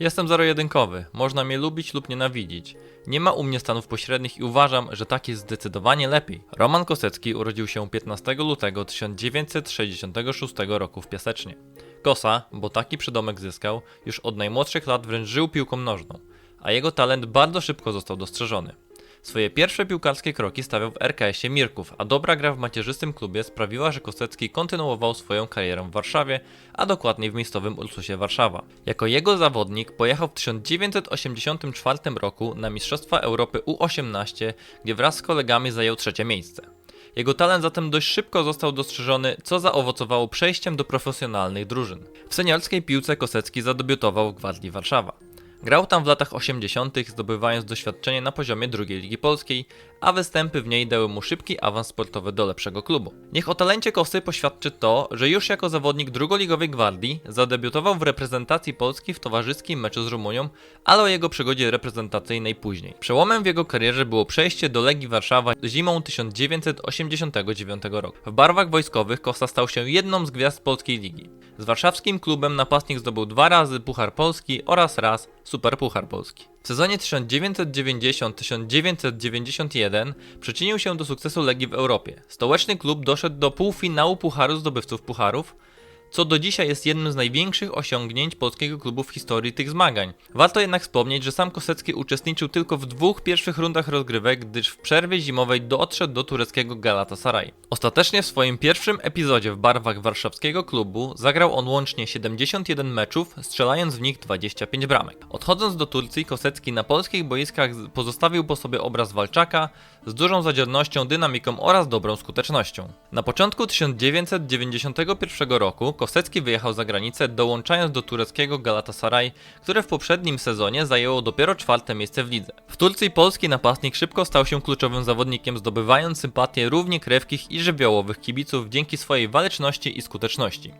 Jestem zero-jedynkowy, można mnie lubić lub nienawidzić. Nie ma u mnie stanów pośrednich i uważam, że tak jest zdecydowanie lepiej. Roman Kosecki urodził się 15 lutego 1966 roku w Piasecznie. Kosa, bo taki przydomek zyskał, już od najmłodszych lat wręcz żył piłką nożną, a jego talent bardzo szybko został dostrzeżony. Swoje pierwsze piłkarskie kroki stawiał w RKS-ie Mirków, a dobra gra w macierzystym klubie sprawiła, że Kosecki kontynuował swoją karierę w Warszawie, a dokładniej w miejscowym Ursusie Warszawa. Jako jego zawodnik pojechał w 1984 roku na Mistrzostwa Europy U18, gdzie wraz z kolegami zajął trzecie miejsce. Jego talent zatem dość szybko został dostrzeżony, co zaowocowało przejściem do profesjonalnych drużyn. W seniorskiej piłce Kosecki zadebiutował w Gwardii Warszawa. Grał tam w latach 80., zdobywając doświadczenie na poziomie drugiej ligi polskiej, a występy w niej dały mu szybki awans sportowy do lepszego klubu. Niech o talencie Kosy poświadczy to, że już jako zawodnik drugoligowej gwardii zadebiutował w reprezentacji Polski w towarzyskim meczu z Rumunią, ale o jego przygodzie reprezentacyjnej później. Przełomem w jego karierze było przejście do Legii Warszawa zimą 1989 roku. W barwach wojskowych Kosa stał się jedną z gwiazd polskiej ligi. Z warszawskim klubem napastnik zdobył dwa razy Puchar Polski oraz raz Superpuchar Polski. W sezonie 1990-1991 przyczynił się do sukcesu Legii w Europie. Stołeczny klub doszedł do półfinału Pucharu Zdobywców Pucharów, co do dzisiaj jest jednym z największych osiągnięć polskiego klubu w historii tych zmagań. Warto jednak wspomnieć, że sam Kosecki uczestniczył tylko w dwóch pierwszych rundach rozgrywek, gdyż w przerwie zimowej doszedł do tureckiego Galatasaray. Ostatecznie w swoim pierwszym epizodzie w barwach warszawskiego klubu zagrał on łącznie 71 meczów, strzelając w nich 25 bramek. Odchodząc do Turcji, Kosecki na polskich boiskach pozostawił po sobie obraz walczaka z dużą zadziornością, dynamiką oraz dobrą skutecznością. Na początku 1991 roku Kosecki wyjechał za granicę, dołączając do tureckiego Galatasaray, które w poprzednim sezonie zajęło dopiero czwarte miejsce w lidze. W Turcji polski napastnik szybko stał się kluczowym zawodnikiem, zdobywając sympatię równie krewkich i żywiołowych kibiców dzięki swojej waleczności i skuteczności.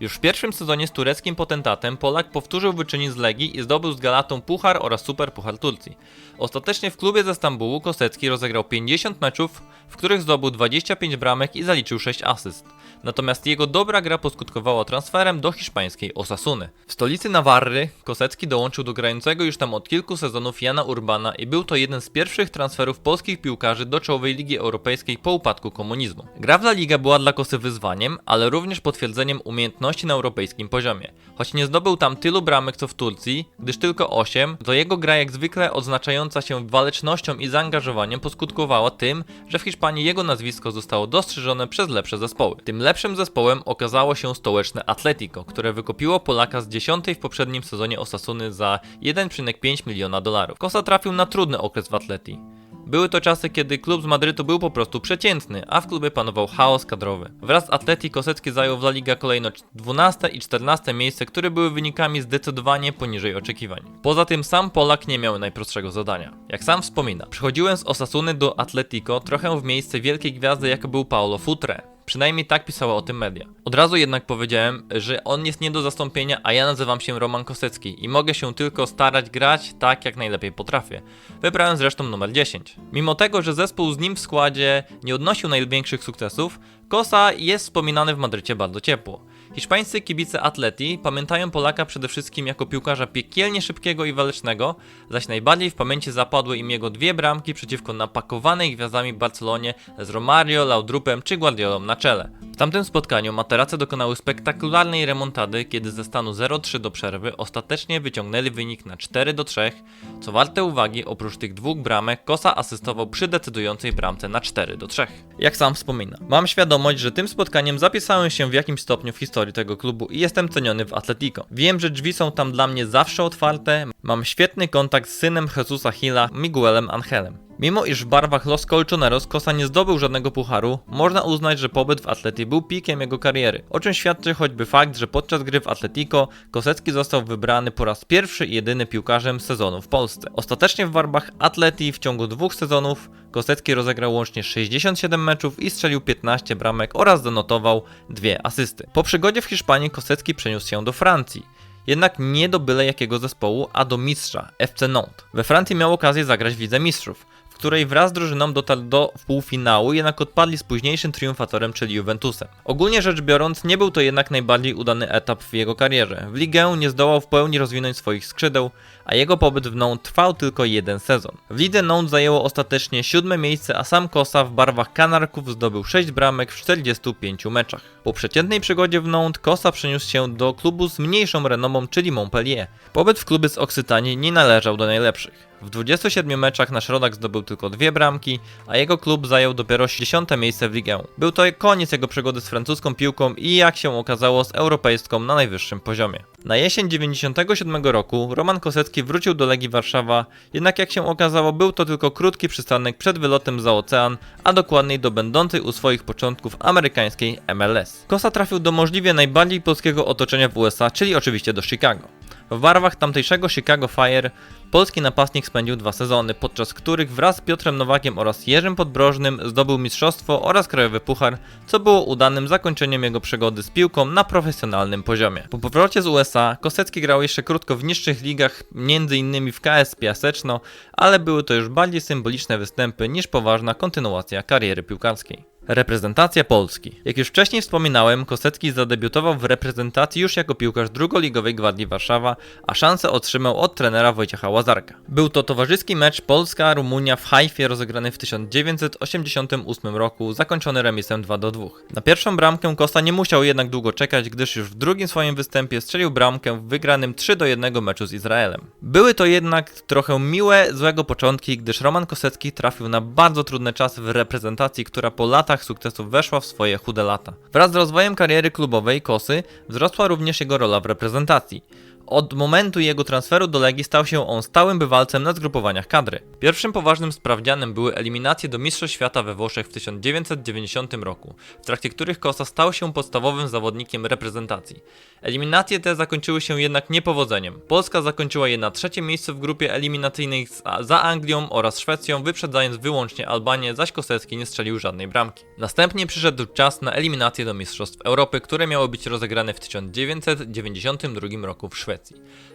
Już w pierwszym sezonie z tureckim potentatem Polak powtórzył wyczyny z Legii i zdobył z Galatą Puchar oraz Super Puchar Turcji. Ostatecznie w klubie ze Stambułu Kosecki rozegrał 50 meczów, w których zdobył 25 bramek i zaliczył 6 asyst. Natomiast jego dobra gra poskutkowała transferem do hiszpańskiej Osasuny. W stolicy Nawarry Kosecki dołączył do grającego już tam od kilku sezonów Jana Urbana i był to jeden z pierwszych transferów polskich piłkarzy do czołowej Ligi Europejskiej po upadku komunizmu. Gra w La Liga była dla Kosy wyzwaniem, ale również potwierdzeniem umiejętności na europejskim poziomie. Choć nie zdobył tam tylu bramek co w Turcji, gdyż tylko 8, to jego gra jak zwykle odznaczająca się walecznością i zaangażowaniem poskutkowała tym, że w Hiszpanii jego nazwisko zostało dostrzeżone przez lepsze zespoły. Tym lepszym zespołem okazało się stołeczne Atletico, które wykupiło Polaka z 10 w poprzednim sezonie Osasuny za 1,5 miliona dolarów. Kosa trafił na trudny okres w Atleti. Były to czasy, kiedy klub z Madrytu był po prostu przeciętny, a w klubie panował chaos kadrowy. Wraz z Atleti Kosecki zajął w La Liga kolejno 12 i 14 miejsce, które były wynikami zdecydowanie poniżej oczekiwań. Poza tym sam Polak nie miał najprostszego zadania. Jak sam wspomina, przychodziłem z Osasuny do Atletico trochę w miejsce wielkiej gwiazdy, jaką był Paulo Futre. Przynajmniej tak pisały o tym media. Od razu jednak powiedziałem, że on jest nie do zastąpienia, a ja nazywam się Roman Kosecki i mogę się tylko starać grać tak, jak najlepiej potrafię. Wybrałem zresztą numer 10. Mimo tego, że zespół z nim w składzie nie odnosił największych sukcesów, Kosa jest wspominany w Madrycie bardzo ciepło. Hiszpańscy kibice Atleti pamiętają Polaka przede wszystkim jako piłkarza piekielnie szybkiego i walecznego, zaś najbardziej w pamięci zapadły im jego dwie bramki przeciwko napakowanej gwiazdami Barcelonie z Romario, Laudrupem czy Guardiolą na czele. W tamtym spotkaniu Materace dokonały spektakularnej remontady, kiedy ze stanu 0-3 do przerwy ostatecznie wyciągnęli wynik na 4-3, co warte uwagi, oprócz tych dwóch bramek, Kosa asystował przy decydującej bramce na 4-3. Jak sam wspomina, mam świadomość, że tym spotkaniem zapisałem się w jakimś stopniu w historii tego klubu i jestem ceniony w Atletico. Wiem, że drzwi są tam dla mnie zawsze otwarte, mam świetny kontakt z synem Jesusa Hilla, Miguelem Angelem. Mimo iż w barwach Los Colchoneros Kosa nie zdobył żadnego pucharu, można uznać, że pobyt w Atleti był pikiem jego kariery, o czym świadczy choćby fakt, że podczas gry w Atletico Kosecki został wybrany po raz pierwszy i jedyny piłkarzem sezonu w Polsce. Ostatecznie w barwach Atleti w ciągu dwóch sezonów Kosecki rozegrał łącznie 67 meczów i strzelił 15 bramek oraz zanotował dwie asysty. Po przygodzie w Hiszpanii Kosecki przeniósł się do Francji. Jednak nie do byle jakiego zespołu, a do mistrza FC Nantes. We Francji miał okazję zagrać w Lidze Mistrzów, której wraz z drużyną dotarł do półfinału, jednak odpadli z późniejszym triumfatorem, czyli Juventusem. Ogólnie rzecz biorąc, nie był to jednak najbardziej udany etap w jego karierze. W ligę nie zdołał w pełni rozwinąć swoich skrzydeł, a jego pobyt w Nantes trwał tylko jeden sezon. W lidze Nantes zajęło ostatecznie siódme miejsce, a sam Kosa w barwach Kanarków zdobył 6 bramek w 45 meczach. Po przeciętnej przygodzie w Nantes Kosa przeniósł się do klubu z mniejszą renomą, czyli Montpellier. Pobyt w klubie z Oksytanii nie należał do najlepszych. W 27 meczach nasz rodak zdobył tylko dwie bramki, a jego klub zajął dopiero 10 miejsce w ligę. Był to koniec jego przygody z francuską piłką i jak się okazało z europejską na najwyższym poziomie. Na jesień 97 roku Roman Kosecki wrócił do Legii Warszawa, jednak jak się okazało był to tylko krótki przystanek przed wylotem za ocean, a dokładniej do będącej u swoich początków amerykańskiej MLS. Kosa trafił do możliwie najbardziej polskiego otoczenia w USA, czyli oczywiście do Chicago. W barwach tamtejszego Chicago Fire polski napastnik spędził dwa sezony, podczas których wraz z Piotrem Nowakiem oraz Jerzym Podbrożnym zdobył mistrzostwo oraz krajowy puchar, co było udanym zakończeniem jego przygody z piłką na profesjonalnym poziomie. Po powrocie z USA Kosecki grał jeszcze krótko w niższych ligach, m.in. w KS Piaseczno, ale były to już bardziej symboliczne występy niż poważna kontynuacja kariery piłkarskiej. Reprezentacja Polski. Jak już wcześniej wspominałem, Kosecki zadebiutował w reprezentacji już jako piłkarz drugoligowej Gwardii Warszawa, a szansę otrzymał od trenera Wojciecha Łazarka. Był to towarzyski mecz Polska-Rumunia w Haifie rozegrany w 1988 roku, zakończony remisem 2 do 2. Na pierwszą bramkę Kosta nie musiał jednak długo czekać, gdyż już w drugim swoim występie strzelił bramkę w wygranym 3 do 1 meczu z Izraelem. Były to jednak trochę miłe, złego początki, gdyż Roman Kosecki trafił na bardzo trudne czasy w reprezentacji, która po latach sukcesów weszła w swoje chude lata. Wraz z rozwojem kariery klubowej Kosy wzrosła również jego rola w reprezentacji. Od momentu jego transferu do Legii stał się on stałym bywalcem na zgrupowaniach kadry. Pierwszym poważnym sprawdzianem były eliminacje do Mistrzostw Świata we Włoszech w 1990 roku, w trakcie których Kosa stał się podstawowym zawodnikiem reprezentacji. Eliminacje te zakończyły się jednak niepowodzeniem. Polska zakończyła je na trzecim miejscu w grupie eliminacyjnej za Anglią oraz Szwecją, wyprzedzając wyłącznie Albanię, zaś Kosecki nie strzelił żadnej bramki. Następnie przyszedł czas na eliminacje do Mistrzostw Europy, które miały być rozegrane w 1992 roku w Szwecji.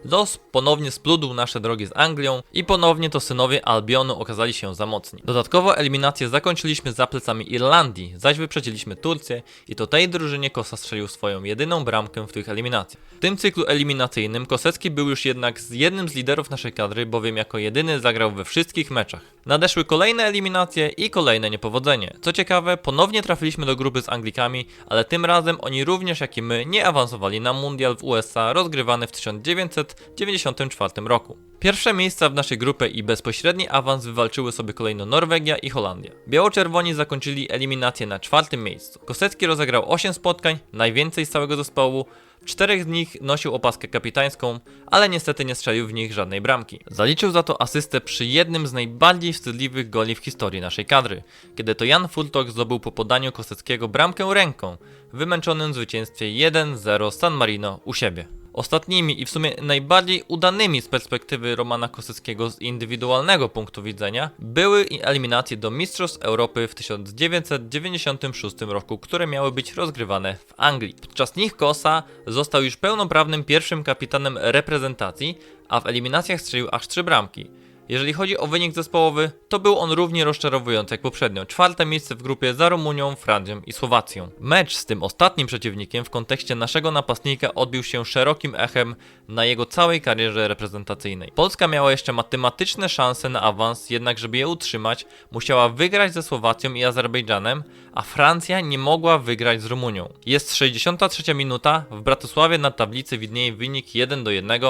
Los ponownie spludł nasze drogi z Anglią i ponownie to synowie Albionu okazali się za mocni. Dodatkowo eliminację zakończyliśmy za plecami Irlandii, zaś wyprzedziliśmy Turcję i to tej drużynie Kosa strzelił swoją jedyną bramkę w tych eliminacjach. W tym cyklu eliminacyjnym Kosecki był już jednak z jednym z liderów naszej kadry, bowiem jako jedyny zagrał we wszystkich meczach. Nadeszły kolejne eliminacje i kolejne niepowodzenie. Co ciekawe, ponownie trafiliśmy do grupy z Anglikami, ale tym razem oni również jak i my nie awansowali na mundial w USA rozgrywany w 1994 roku. Pierwsze miejsca w naszej grupie i bezpośredni awans wywalczyły sobie kolejno Norwegia i Holandia. Biało-czerwoni zakończyli eliminację na czwartym miejscu. Kosecki rozegrał 8 spotkań, najwięcej z całego zespołu, czterech z nich nosił opaskę kapitańską, ale niestety nie strzelił w nich żadnej bramki. Zaliczył za to asystę przy jednym z najbardziej wstydliwych goli w historii naszej kadry, kiedy to Jan Fultok zdobył po podaniu Koseckiego bramkę ręką w wymęczonym zwycięstwie 1-0 San Marino u siebie. Ostatnimi i w sumie najbardziej udanymi z perspektywy Romana Koseckiego z indywidualnego punktu widzenia były eliminacje do Mistrzostw Europy w 1996 roku, które miały być rozgrywane w Anglii. Podczas nich Kosa został już pełnoprawnym pierwszym kapitanem reprezentacji, a w eliminacjach strzelił aż trzy bramki. Jeżeli chodzi o wynik zespołowy, to był on równie rozczarowujący jak poprzednio. Czwarte miejsce w grupie za Rumunią, Francją i Słowacją. Mecz z tym ostatnim przeciwnikiem w kontekście naszego napastnika odbił się szerokim echem na jego całej karierze reprezentacyjnej. Polska miała jeszcze matematyczne szanse na awans, jednak żeby je utrzymać, musiała wygrać ze Słowacją i Azerbejdżanem, a Francja nie mogła wygrać z Rumunią. Jest 63 minuta, w Bratysławie na tablicy widnieje wynik 1 do 1.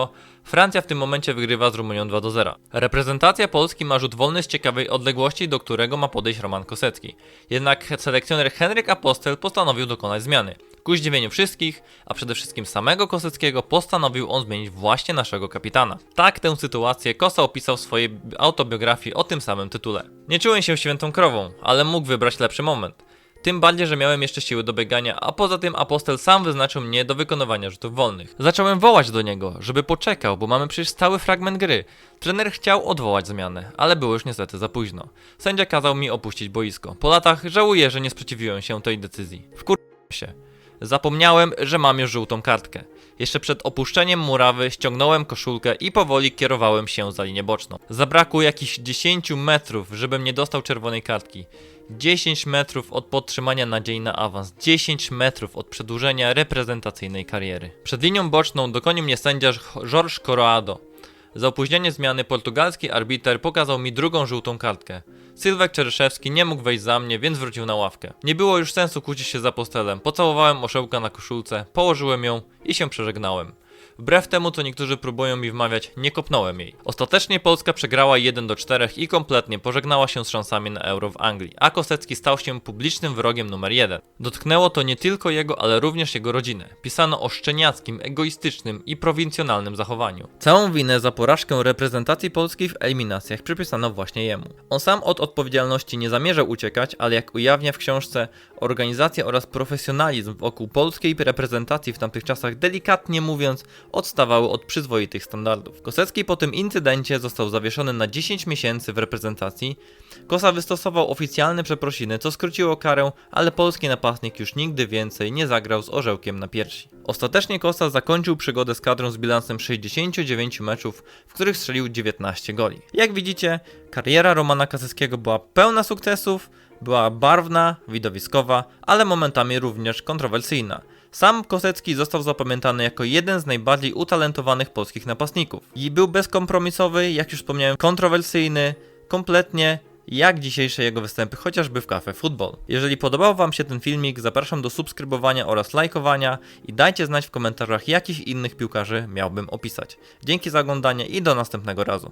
Francja w tym momencie wygrywa z Rumunią 2 do 0. Reprezentacja Polski ma rzut wolny z ciekawej odległości, do którego ma podejść Roman Kosecki. Jednak selekcjoner Henryk Apostel postanowił dokonać zmiany. Ku zdziwieniu wszystkich, a przede wszystkim samego Koseckiego, postanowił on zmienić właśnie naszego kapitana. Tak tę sytuację Kosa opisał w swojej autobiografii o tym samym tytule. Nie czułem się świętą krową, ale mógł wybrać lepszy moment. Tym bardziej, że miałem jeszcze siły do biegania, a poza tym apostel sam wyznaczył mnie do wykonywania rzutów wolnych. Zacząłem wołać do niego, żeby poczekał, bo mamy przecież stały fragment gry. Trener chciał odwołać zmianę, ale było już niestety za późno. Sędzia kazał mi opuścić boisko. Po latach żałuję, że nie sprzeciwiłem się tej decyzji. Wkur... się. Zapomniałem, że mam już żółtą kartkę. Jeszcze przed opuszczeniem murawy ściągnąłem koszulkę i powoli kierowałem się za linię boczną. Zabrakło jakichś 10 metrów, żebym nie dostał czerwonej kartki. 10 metrów od podtrzymania nadziei na awans, 10 metrów od przedłużenia reprezentacyjnej kariery. Przed linią boczną dokonił mnie sędzia Jorge Coroado. Za opóźnienie zmiany portugalski arbiter pokazał mi drugą żółtą kartkę. Sylwek Czeryszewski nie mógł wejść za mnie, więc wrócił na ławkę. Nie było już sensu kłócić się za postelem. Pocałowałem oszełka na koszulce, położyłem ją i się przeżegnałem. Wbrew temu, co niektórzy próbują mi wmawiać, nie kopnąłem jej. Ostatecznie Polska przegrała 1 do 4 i kompletnie pożegnała się z szansami na euro w Anglii, a Kosecki stał się publicznym wrogiem numer 1. Dotknęło to nie tylko jego, ale również jego rodzinę. Pisano o szczeniackim, egoistycznym i prowincjonalnym zachowaniu. Całą winę za porażkę reprezentacji polskiej w eliminacjach przypisano właśnie jemu. On sam od odpowiedzialności nie zamierzał uciekać, ale jak ujawnia w książce, organizacja oraz profesjonalizm wokół polskiej reprezentacji w tamtych czasach delikatnie mówiąc odstawały od przyzwoitych standardów. Kosecki po tym incydencie został zawieszony na 10 miesięcy w reprezentacji. Kosa wystosował oficjalne przeprosiny, co skróciło karę, ale polski napastnik już nigdy więcej nie zagrał z orzełkiem na piersi. Ostatecznie Kosa zakończył przygodę z kadrą z bilansem 69 meczów, w których strzelił 19 goli. Jak widzicie, kariera Romana Kaseckiego była pełna sukcesów, była barwna, widowiskowa, ale momentami również kontrowersyjna. Sam Kosecki został zapamiętany jako jeden z najbardziej utalentowanych polskich napastników. I był bezkompromisowy, jak już wspomniałem, kontrowersyjny, kompletnie jak dzisiejsze jego występy, chociażby w Cafe Football. Jeżeli podobał Wam się ten filmik, zapraszam do subskrybowania oraz lajkowania i dajcie znać w komentarzach, jakich innych piłkarzy miałbym opisać. Dzięki za oglądanie i do następnego razu.